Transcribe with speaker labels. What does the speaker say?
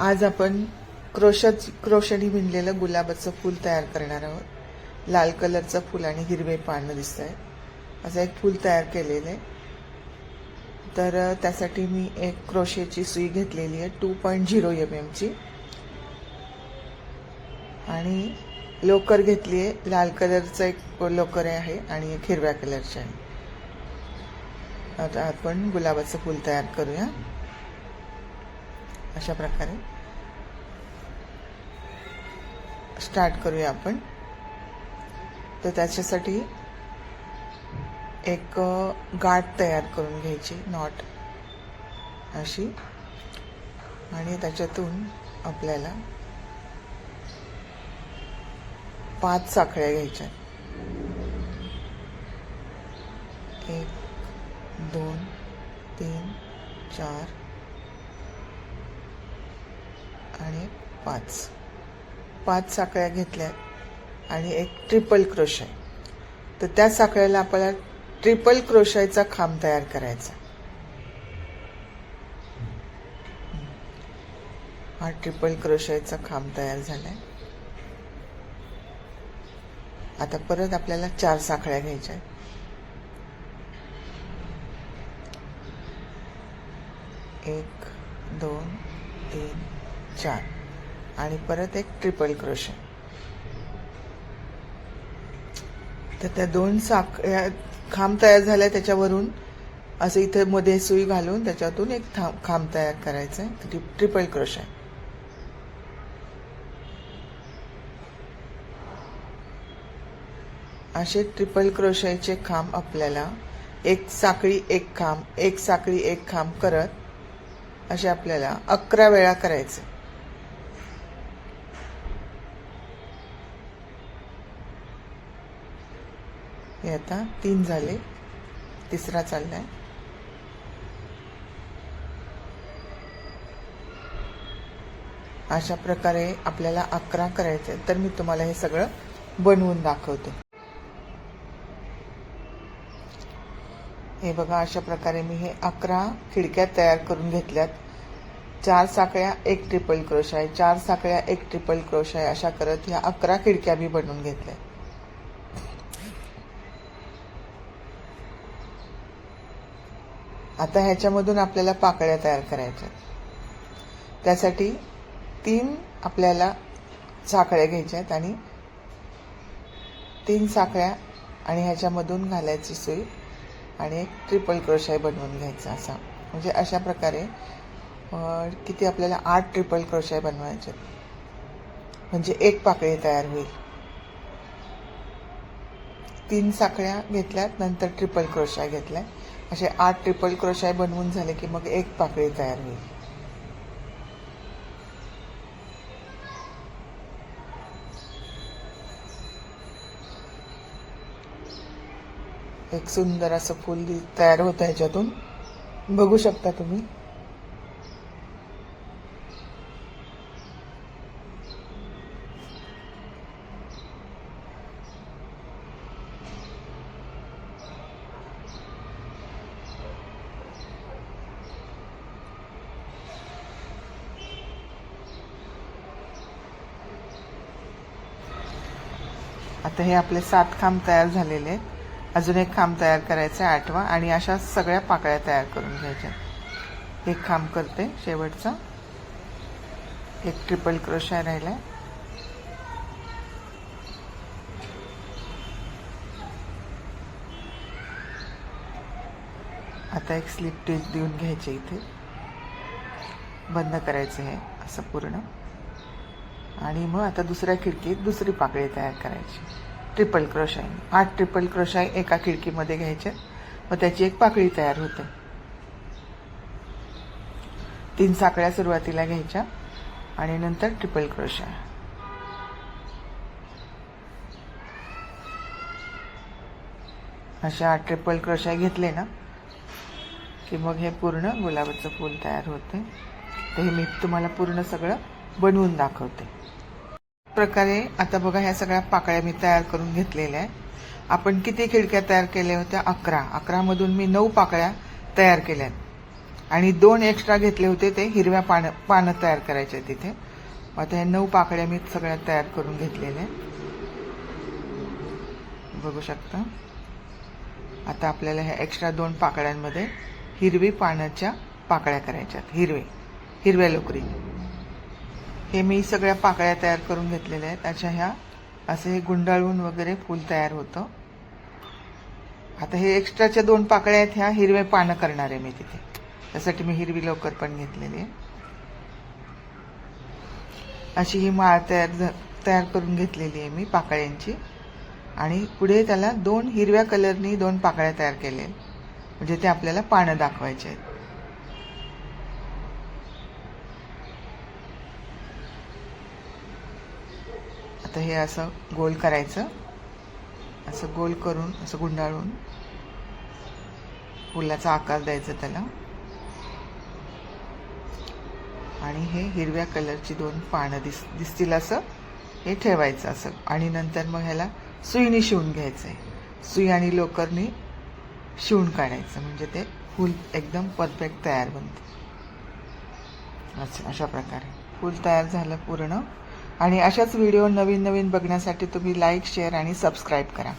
Speaker 1: आज आपण क्रोशत क्रोशनी विणलेलं गुलाबाचं फूल तयार करणार आहोत. लाल कलरचं फूल आणि हिरवे पानं दिसत आहे असं एक फूल तयार केलेलं आहे. तर त्यासाठी मी एक क्रोशेची सुई घेतलेली आहे टू पॉईंट झिरो एम एमची आणि लोकर घेतली आहे. लाल कलरचं एक लोकर आहे आणि एक हिरव्या कलरचे आहे. आता आपण गुलाबाचं फूल तयार करूया. अशा प्रकारे. स्टार्ट करूया आपण. तर त्याच्यासाठी एक गाठ तयार करून घ्यायची नॉट अशी. आणि त्याच्यातून आपल्याला पाच साखळ्या घ्यायच्या. एक दोन तीन चार आणि पाच. पाच साखळ्या घेतल्या आणि एक ट्रिपल क्रोश तर त्या साखळ्याला आपल्याला ट्रिपल क्रोशाचा खांब तयार करायचा. हा ट्रिपल क्रोशाचा खांब तयार झालाय. आता परत आपल्याला चार साखळ्या घ्यायच्या आहेत. एक दोन तीन चार आणि परत एक ट्रिपल क्रोशे तर त्या दोन साखळ्या खांब तयार झाल्या त्याच्यावरून. असं इथे मध्ये सुई घालून त्याच्यातून एक थांब खांब तयार करायचं आहे ट्रिपल क्रोशे असे ट्रिपल क्रोशाचे खांब आपल्याला एक साखळी एक खांब एक साखळी एक खांब करत असे आपल्याला अकरा वेळा करायचे हे आता. तीन झाले. तिसरा चाललाय. अशा प्रकारे आपल्याला अकरा करायचे तर मी तुम्हाला हे सगळं बनवून दाखवते. हे बघा अशा प्रकारे मी हे अकरा खिडक्या तयार करून घेतल्यात. चार साखळ्या एक ट्रिपल क्रोश आहे. चार साखळ्या एक ट्रिपल क्रोश आहे. अशा करत ह्या अकरा खिडक्या मी बनवून घेतल्या आता ह्याच्यामधून आपल्याला पाकळ्या तयार करायच्या त्यासाठी तीन आपल्याला साखळ्या घ्यायच्या आहेत आणि तीन साखळ्या आणि ह्याच्यामधून घालायची सुई आणि एक ट्रिपल क्रोशाय बनवून घ्यायचा असा. म्हणजे अशा प्रकारे किती आपल्याला आठ ट्रिपल क्रोशाय बनवायचे म्हणजे एक पाकळी तयार होईल. तीन साखळ्या घेतल्यात नंतर ट्रिपल क्रोशाय घेतल्या असे आठ ट्रिपल क्रोशाय बनवून झाले की मग एक पाकळी तयार होईल. एक सुंदर असं फूल दि- तयार होतं ह्याच्यातून. बघू शकता तुम्ही. आता हे आपले सात खांब तयार झालेले आहेत. अजून एक खांब तयार करायचा आहे आठवा. आणि अशा सगळ्या पाकळ्या तयार करून घ्यायच्या. एक खांब करते शेवटचा. एक ट्रिपल क्रोशा आहे आता एक स्लिप टेच देऊन घ्यायचे इथे. बंद करायचं आहे असं पूर्ण. आणि मग आता दुसऱ्या खिडकीत दुसरी पाकळी तयार करायची. ट्रिपल क्रोशाई आठ ट्रिपल क्रोशाई एका खिडकीमध्ये घ्यायच्या मग त्याची एक पाकळी तयार होते. तीन साकळ्या सुरुवातीला घ्यायच्या आणि नंतर ट्रिपल क्रोशा अशा आठ ट्रिपल क्रोशा घेतले ना की मग हे पूर्ण गुलाबाचं फूल तयार होते. तर हे मी तुम्हाला पूर्ण सगळं बनवून दाखवते. प्रकारे आता बघा ह्या सगळ्या पाकळ्या मी तयार करून घेतलेल्या आहे आपण किती खिडक्या तयार केल्या होत्या? अकरा. अकरामधून मी नऊ पाकळ्या तयार केल्या आणि दोन एक्स्ट्रा घेतले होते ते हिरव्या पानं पानं तयार करायचे आहेत तिथे. आता ह्या नऊ पाकळ्या मी सगळ्या तयार करून घेतलेल्या आहेत. बघू शकता. आता आपल्याला ह्या एक्स्ट्रा दोन पाकळ्यांमध्ये हिरवी पानाच्या पाकळ्या करायच्यात हिरवे. हिरव्या लोकरी हे मी सगळ्या पाकळ्या तयार करून घेतलेल्या आहेत. अशा ह्या असे हे गुंडाळून वगैरे फूल तयार होतं. आता हे एक्स्ट्राच्या दोन पाकळ्या आहेत ह्या हिरवे पानं करणार आहे मी तिथे. त्यासाठी मी हिरवी लवकर पण घेतलेली आहे. अशी ही माळ तयार झ- तयार करून घेतलेली आहे मी पाकळ्यांची. आणि पुढे त्याला दोन हिरव्या कलरनी दोन पाकळ्या तयार केल्या आहेत. म्हणजे ते आपल्याला पानं दाखवायचे आहेत. आता हे असं गोल करायचं. असं गोल करून असं गुंडाळून फुलाचा आकार द्यायचा त्याला. आणि हे हिरव्या कलरची दोन पानं दिस दिसतील असं हे ठेवायचं असं. आणि नंतर मग ह्याला सुईने शिवून घ्यायचं आहे सुई आणि लोकरनी शिवून काढायचं. म्हणजे ते फूल एकदम परफेक्ट तयार बनते. अच्छा अशा प्रकारे. फूल तयार झालं पूर्ण. आणि अशाच व्हिडिओ नवीन नवीन बघण्यासाठी तुम्ही लाईक शेअर आणि सबस्क्राईब करा.